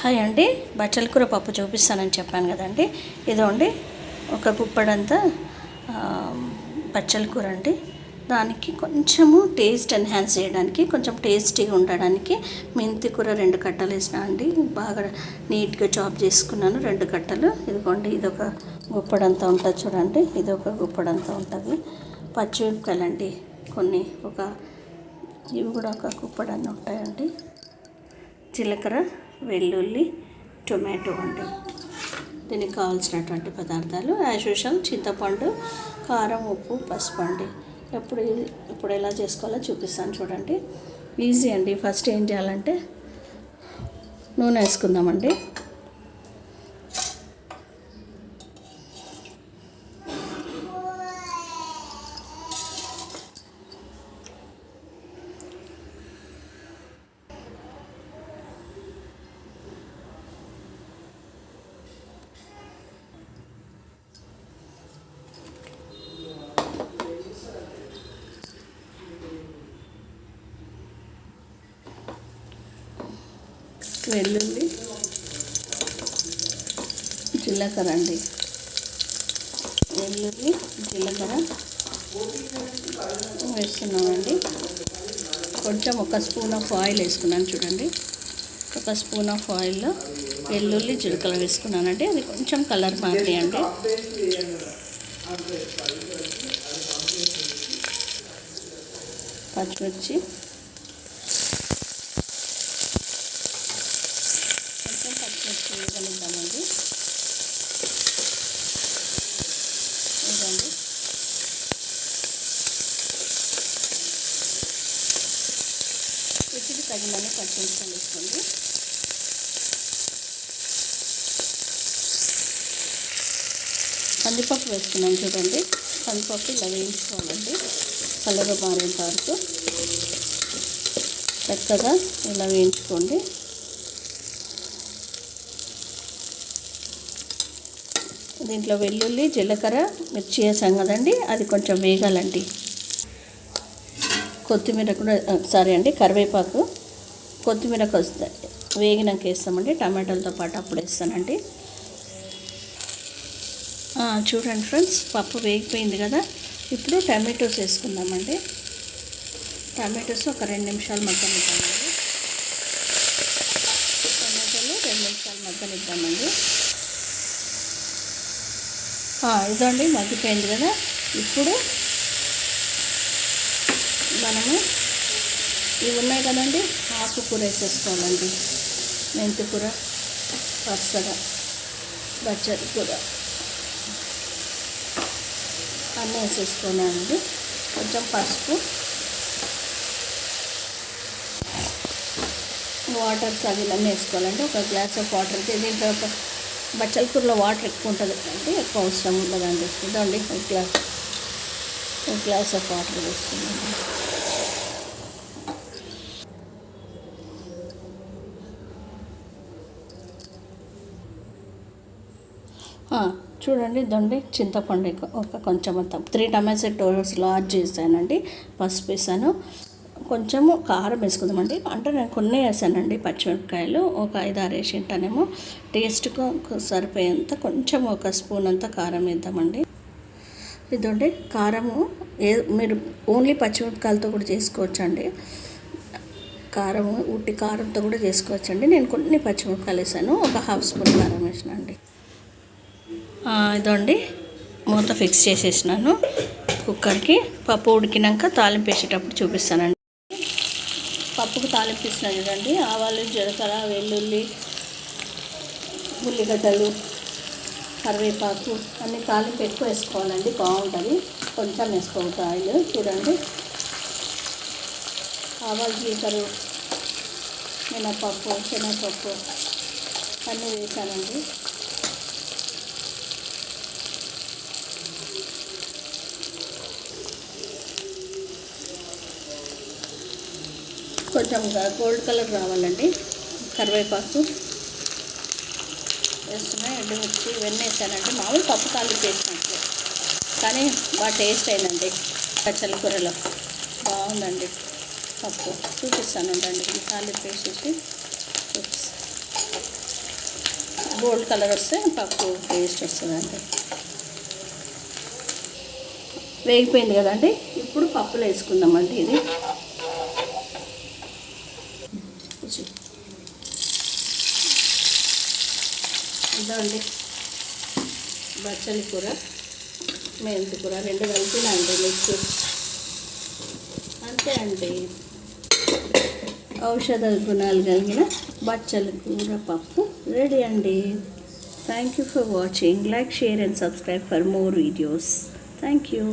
Hi అండి. బచ్చల కూర పప్పు చూపిస్తానని చెప్పాను కదండి. ఇదండి ఒక గుప్పడంతా బచ్చల కూర అండి. దానికి కొంచెము టేస్ట్ ఎన్హాన్స్ చేయడానికి కొంచెం టేస్టీగా ఉండడానికి మెంతి కూర రెండు కట్టలు వేసిన అండి. బాగా నీట్గా చాప్ చేసుకున్నాను రెండు కట్టలు. ఇదిగోండి ఇది ఒక గుప్పడంతా ఉంటుంది చూడండి. ఇది ఒక గుప్పడంతా ఉంటుంది. పచ్చిమిరపకాయలు అండి కొన్ని ఒక ఇవి కూడా ఒక గుప్పడన్నీ ఉంటాయండి. జీలకర్ర వెల్లుల్లి టొమాటో అండి దీనికి కావాల్సినటువంటి పదార్థాలు. యాజ్ యూజువల్ చింతపండు కారం ఉప్పు పసుపు అండి. ఎప్పుడు ఇప్పుడు ఎలా చేసుకోవాలో చూపిస్తాను చూడండి. ఈజీ అండి. ఫస్ట్ ఏం చేయాలంటే నూనె వేసుకుందామండి. వెల్లుల్లి జీలకర్ర అండి. వెల్లుల్లి జీలకర్ర వేస్తున్నామండి. కొంచెం ఒక స్పూన్ ఆఫ్ ఆయిల్ వేసుకున్నాను చూడండి. ఒక స్పూన్ ఆఫ్ ఆయిల్లో వెల్లుల్లి జీలకర్ర వేసుకున్నానండి. అది కొంచెం కలర్ మారినాయండి. పచ్చిమిర్చి నెక్స్ట్ పచ్చిమిర్చి వేయగలుగుతామండి ఇదండి రుచికి తగినన్ని పచ్చిమిరపకాయలు వేసుకోండి కందిపప్పు వేసుకున్నాం చూడండి. కందిపప్పు ఇలా వేయించుకోవాలండి. కలర్ మారేంత వరకు చక్కగా ఇలా వేయించుకోండి. దీంట్లో వెల్లుల్లి జీలకర్ర మిర్చి వేసాం కదండి. అది కొంచెం వేగాలండి. కొత్తిమీర కూడా సారీ అండి కరివేపాకు. కొత్తిమీర వస్తాయి వేగినాక వేస్తామండి. టమాటాలతో పాటు అప్పుడు వేస్తానండి. చూడండి ఫ్రెండ్స్ పప్పు వేగిపోయింది కదా. ఇప్పుడు టమాటోస్ వేసుకుందామండి. టమాటోస్ ఒక రెండు నిమిషాలు మగ్గనిద్దామండి. టమాటోలు రెండు నిమిషాలు మగ్గనిద్దామండి. ఇదండి మగ్గిపోయింది కదా. ఇప్పుడు మనము ఇవి ఉన్నాయి కదండి ఆకుకూర వేసేసుకోవాలండి. మెంతి కూర బచ్చడి కూర. అన్నీ వేసేసుకున్నానండి కొంచెం పసుపు వాటర్ తగినన్నీ వేసుకోవాలండి. ఒక గ్లాస్ ఆఫ్ వాటర్కి దీంట్లో ఒక బచ్చల కూరలో వాటర్ ఎక్కువ ఉంటుంది అంటే ఎక్కువ అవసరం ఉండదండి ఇదండి ఒక గ్లాస్ ఒక గ్లాస్ ఆఫ్ వాటర్ వేస్తున్నాను. చూడండి దండి చింతపండు ఎక్కువ- ఒక కొంచెం అంత. త్రీ టమాటోస్ లార్జ్ చేశానండి పసుపు వేసాను. కొంచెము కారం వేసుకుందామండి. అంటే నేను కొన్ని వేసానండి పచ్చిమిరపకాయలు. ఒక ఐదు ఆరు వేసింటానేమో. టేస్ట్కు సరిపోయేంత కొంచెం ఒక స్పూన్ అంత కారం వేద్దామండి. ఇదండి కారము. ఏ మీరు ఓన్లీ పచ్చిమిరపకాయలతో కూడా చేసుకోవచ్చండి. కారము ఉట్టి కారంతో కూడా చేసుకోవచ్చండి. నేను కొన్ని పచ్చిమిరపకాయలు వేసాను. ఒక హాఫ్ స్పూన్ కారం వేసిన అండి ఇదండి మూత ఫిక్స్ చేసేసినాను. కుక్కర్కి పప్పు ఉడికినాక తాలింపు వేసేటప్పుడు చూపిస్తానండి. పప్పుకు తాలింపు ఇస్తున్నా చూడండి. ఆవాలు జీలకర్ర వెల్లుల్లి ఉల్లిగడ్డలు కరివేపాకు అన్ని తాలింపు ఎక్కువ వేసుకోవాలండి. బాగుంటుంది. కొంచెం వేసుకోవద్దు ఆయిల్. చూడండి. ఆవాలు జీలకర్ర మినపప్పు శనగపప్పు అన్నీ వేసానండి. కొంచెం గోల్డ్ కలర్ రావాలండి. కరివేపాకు. వేస్తున్నా ఎండుమిర్చి ఇవన్నీ వేసానండి. మామూలు పప్పు కాలు వేసినట్లు కానీ బాగా టేస్ట్ అయిందండి పచ్చల కూరలో. బాగుందండి పప్పు. చూపిస్తాను ఉండండి. ఈ తాలింపు వేసేసి. చూపిస్తాను గోల్డ్ కలర్ వస్తే పప్పు టేస్ట్ వస్తుందండి. వేగిపోయింది కదండి. ఇప్పుడు పప్పులు వేసుకుందామండి ఇది. అండి. బచ్చలి కూర మెంతి కూర రెండు కలిపినండి మిక్స్. అంతే అండి. ఔషధ గుణాలు కలిగిన బచ్చలి కూర పప్పు రెడీ అండి. Thank you for watching like share and subscribe for more videos thank you